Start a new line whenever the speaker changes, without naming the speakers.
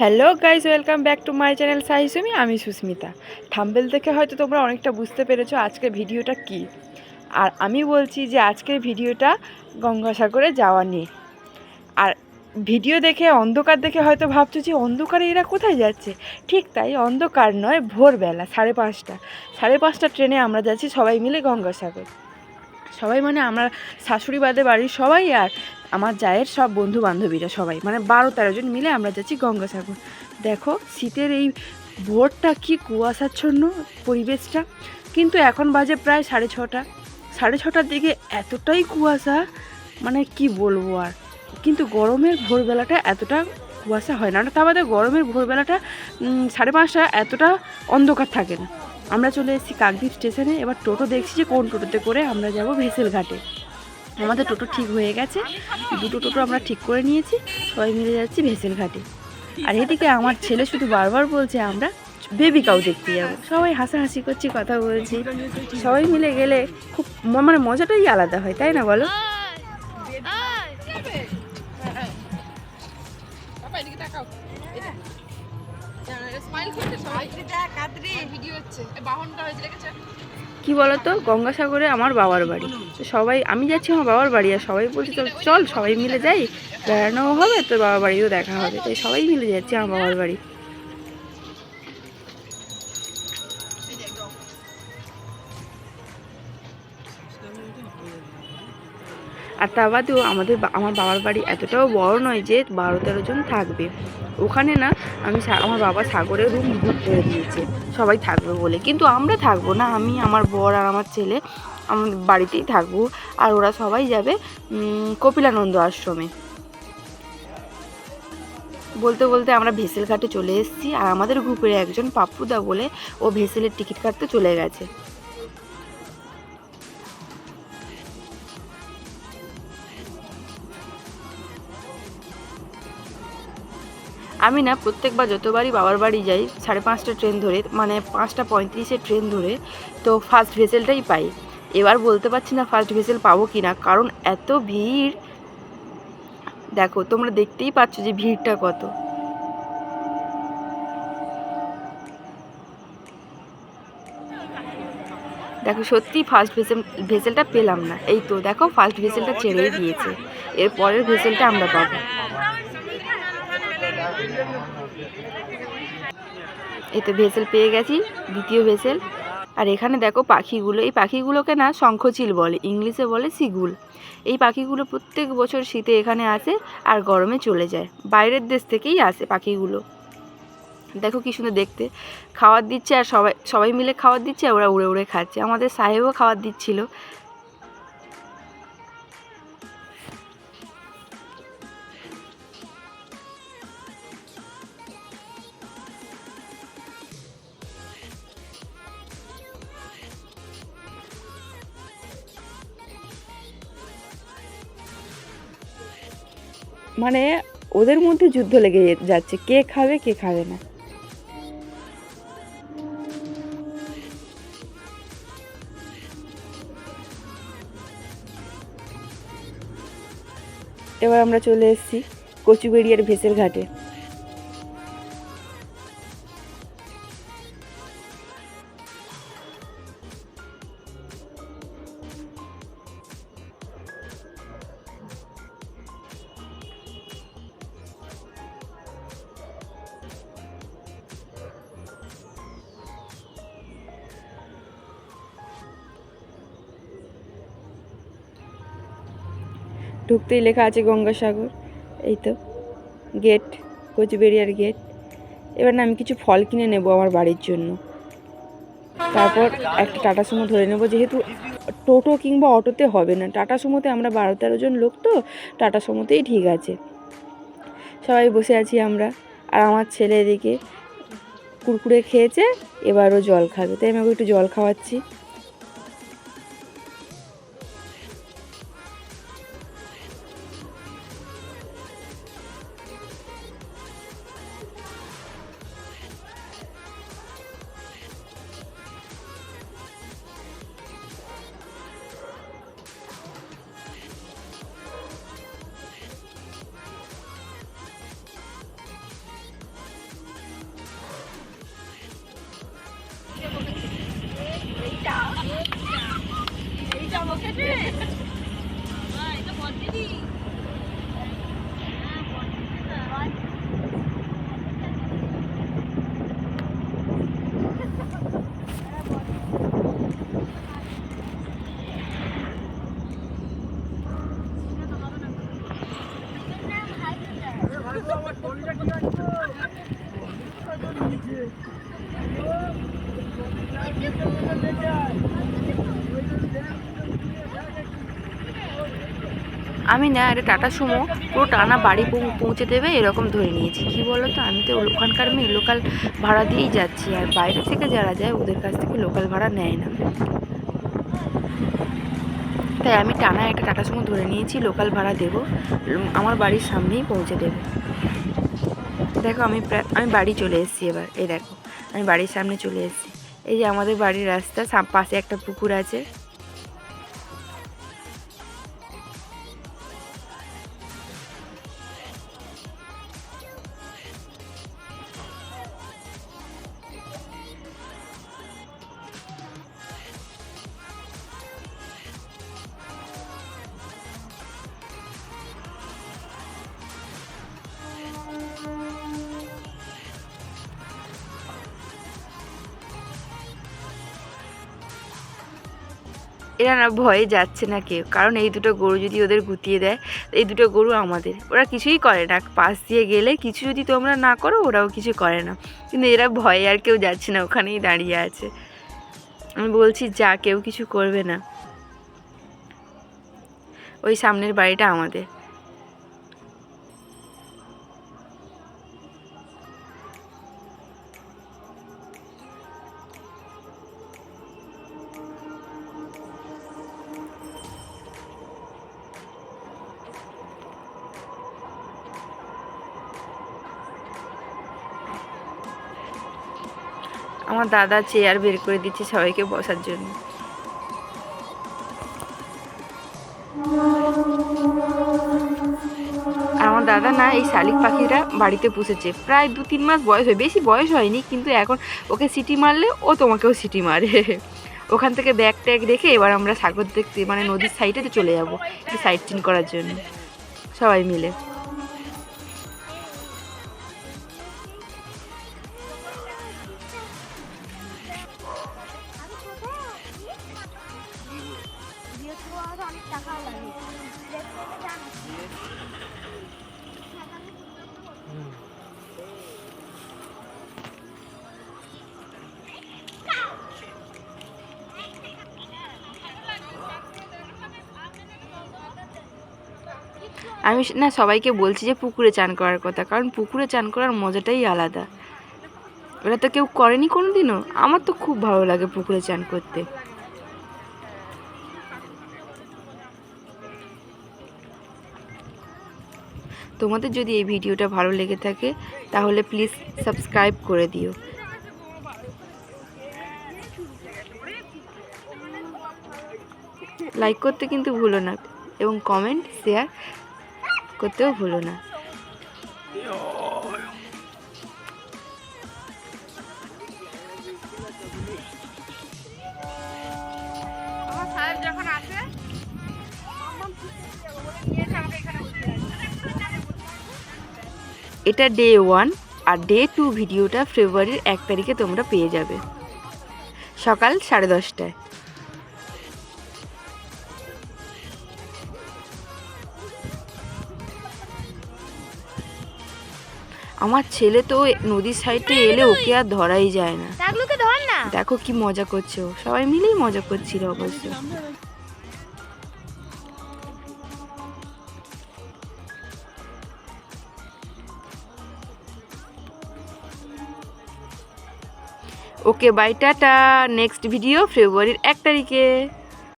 Hello guys welcome back to my channel সাইসুমি আমি Susmita. Thumbnail থেকে হয়তো তোমরা অনেকটা বুঝতে পেরেছ আজকের ভিডিওটা কি। আর আমি বলছি যে আজকের ভিডিওটা গঙ্গাসাগরে যাওয়া নিয়ে। আর ভিডিও দেখে, অন্ধকার দেখে হয়তো ভাবছ যে অন্ধকারে এরা কোথায় যাচ্ছে। ঠিক তাই অন্ধকার নয়, ভোরবেলা, সাড়ে পাঁচটা। সাড়ে পাঁচটা ট্রেনে আমরা যাচ্ছি সবাই মিলে গঙ্গাসাগর। সবাই মানে আমরা শাশুড়ি বাদে বাড়ির সবাই আর আমার জায়ের সব বন্ধু বান্ধবীরা সবাই মানে বারো তেরো জন মিলে আমরা যাচ্ছি গঙ্গাসাগর। দেখো, শীতের এই ভোরটা কি কুয়াশাচ্ছন্ন পরিবেশটা। কিন্তু এখন বাজে প্রায় সাড়ে ছটা। সাড়ে ছটার দিকে এতটাই কুয়াশা মানে কি বলব আর। কিন্তু গরমের ভোরবেলাটা এতটা কুয়াশা হয় না। তা বাদে গরমের ভোরবেলাটা সাড়ে পাঁচটা এতটা অন্ধকার থাকে না। আমরা চলে এসেছি কাকদ্বীপ স্টেশনে। এবার টোটো দেখছি যে কোন টোটোতে করে আমরা যাব ভেসেল ঘাটে আমাদের টোটো ঠিক হয়ে গেছে। দুটো টোটো আমরা ঠিক করে নিয়েছি। সবাই মিলে যাচ্ছি ভেসেল ঘাটে। আর এদিকে আমার ছেলে শুধু বারবার বলছে আমরা বেবিকাও দেখতে যাব। সবাই হাসাহাসি করছি কথা বলছি। সবাই মিলে গেলে খুব মানে মজাটাই আলাদা হয় তাই না বলো? কি বলতো? গঙ্গাসাগরে আমার বাবার বাড়ি। তো সবাই, আমি যাচ্ছি আমার বাবার বাড়ি আর সবাই বলছি, চল চল, সবাই মিলে যাই। বেড়ানোও হবে, তোর বাবার বাড়িও দেখা হবে। তাই সবাই মিলে যাচ্ছি আমার বাবার বাড়ি। আর তা বাদেও আমাদের আমার বাবার বাড়ি এতটাও বড় নয় যে বারো তেরো জন থাকবে। ওখানে না আমি আমার বাবা সাগরে রুম বুক করে দিয়েছে। সবাই থাকবে বলে। কিন্তু আমরা থাকব না। আমি, আমার বর আর আমার ছেলে আমার বাড়িতেই থাকব। আর ওরা সবাই যাবে কপিলানন্দ আশ্রমে। বলতে বলতে আমরা ভেসেল ঘাটে চলে এসেছি। আর আমাদের গ্রুপের একজন পাপ্পুদা বলে ও ভেসেলের টিকিট কাটতে চলে গেছে। আমি না প্রত্যেকবার যতবারই বাবার বাড়ি যাই, সাড়ে পাঁচটা ট্রেন ধরে মানে পাঁচটা পঁয়ত্রিশের ট্রেন ধরে, তো ফার্স্ট ভেসেলটাই পাই। এবার বলতে পারছি না ফার্স্ট ভেসেল পাবো কি না কারণ এত ভিড়। দেখো, তোমরা দেখতেই পাচ্ছ যে ভিড়টা কত। দেখো সত্যি ফার্স্ট ভেসেল ভেসেলটা পেলাম না। এই তো, দেখো ফার্স্ট ভেসেলটা ছেড়েই দিয়েছে। এর পরের ভেসেলটা আমরা পাবো। এই তো ভেসেল পেয়ে গেছি, দ্বিতীয় ভেসেল। আর এখানে দেখো পাখিগুলো, এই পাখিগুলোকে না শঙ্খচিল বলে, ইংলিশে বলে সিগুল এই পাখিগুলো প্রত্যেক বছর শীতে এখানে আসে আর গরমে চলে যায়, বাইরের দেশ থেকেই আসে পাখিগুলো। দেখো কি সুন্দর দেখতে খাবার দিচ্ছে আর সবাই সবাই মিলে খাবার দিচ্ছে আর ওরা উড়ে উড়ে খাচ্ছে। আমাদের সাহেবও খাবার দিচ্ছিল। মানে ওদের মধ্যে যুদ্ধ লেগে যাচ্ছে। কে খাবে কে খাবে না। এবার আমরা চলে এসেছি কচুবেড়িয়ার ভেসের ঘাটে। ঢুকতেই লেখা আছে গঙ্গাসাগর, এই তো, গেট কোচবেরিয়ার গেট। এবার না আমি কিছু ফল কিনে নেব আমার বাড়ির জন্য। তারপর একটা টাটা সুমো ধরে নেব, যেহেতু টোটো কিংবা অটোতে হবে না। টাটা সুমোতে আমরা বারো তেরো জন লোক তো, টাটা সুমোতেই ঠিক আছে। সবাই বসে আছি আমরা, আর আমার ছেলে এদিকে কুরকুরে খেয়েছে, এবারও জল খাবে। তাই আমি একটু জল খাওয়াচ্ছি। it. আমি না একটা টাটা সুমো, পুরো টানা বাড়ি পৌঁছে দেবে, এরকম ধরে নিয়েছি। কি বলো তো আমি তো ওখানকার মেয়ে লোকাল ভাড়া দিয়েই যাচ্ছি, আর বাইরে থেকে যারা যায়, ওদের কাছ থেকে লোকাল ভাড়া নেয় না। তাই আমি টানা একটা টাটা সুমো ধরে নিয়েছি লোকাল ভাড়া দেবো আমার বাড়ির সামনেই পৌঁছে দেবে। দেখো, আমি প্রায়, আমি বাড়ি চলে এসেছি এবার, এই দেখো, আমি বাড়ির সামনে চলে এসেছি। এই যে আমাদের বাড়ির রাস্তা পাশে একটা পুকুর আছে। এরা না ভয়ে যাচ্ছে না কেউ। কারণ এই দুটো গরু যদি ওদের গুতিয়ে দেয়, এই দুটো গরু আমাদের। ওরা কিছুই করে না। পাশ দিয়ে গেলে কিছু যদি তোমরা না করো, ওরাও কিছু করে না। কিন্তু এরা ভয়ে আর কেউ যাচ্ছে না, ওখানেই দাঁড়িয়ে আছে। আমি বলছি, যা, কেউ কিছু করবে না। ওই সামনের বাড়িটা আমাদের। আমার দাদা চেয়ার বের করে দিচ্ছে সবাইকে বসার জন্য। আমার দাদা না এই শালিক পাখিটা বাড়িতে পুষেছে। প্রায় দু তিন মাস বয়স হয়, বেশি বয়স হয়নি, কিন্তু এখন ওকে সিটি মারলে ও তোমাকেও সিটি মারে। ওখান থেকে ব্যাগ ট্যাগ রেখে এবার আমরা সাগর দেখতে মানে নদীর সাইডে চলে যাব সাইড সিন করার জন্য। সবাই মিলে। আমি না, সবাইকে বলছি যে পুকুরে চান করার কথা, কারণ পুকুরে চান করার মজাটাই আলাদা। ওরা তো কেউ করেনি কোনো দিনও আমার তো খুব ভালো লাগে পুকুরে চান করতে। তোমাদের যদি এই ভিডিওটা ভালো লেগে থাকে, তাহলে প্লিজ সাবস্ক্রাইব করে দিও। লাইক করতে কিন্তু ভুলো না, এবং কমেন্ট, শেয়ার করতেও ভুলো না।
যখন আসে
এটা ডে ওয়ান আর ডে টু ভিডিওটা ফেব্রুয়ারির এক তারিখে তোমরা পেয়ে যাবে। সকাল সাড়ে দশটায়। আমার ছেলে তো নদীর সাইডে এলে ওকে আর ধরাই যায় না। দেখো কি মজা করছে সবাই মিলেই মজা করছিল অবশ্য। ওকে বাই টাটা। নেক্সট ভিডিও ফেব্রুয়ারির এক তারিখে।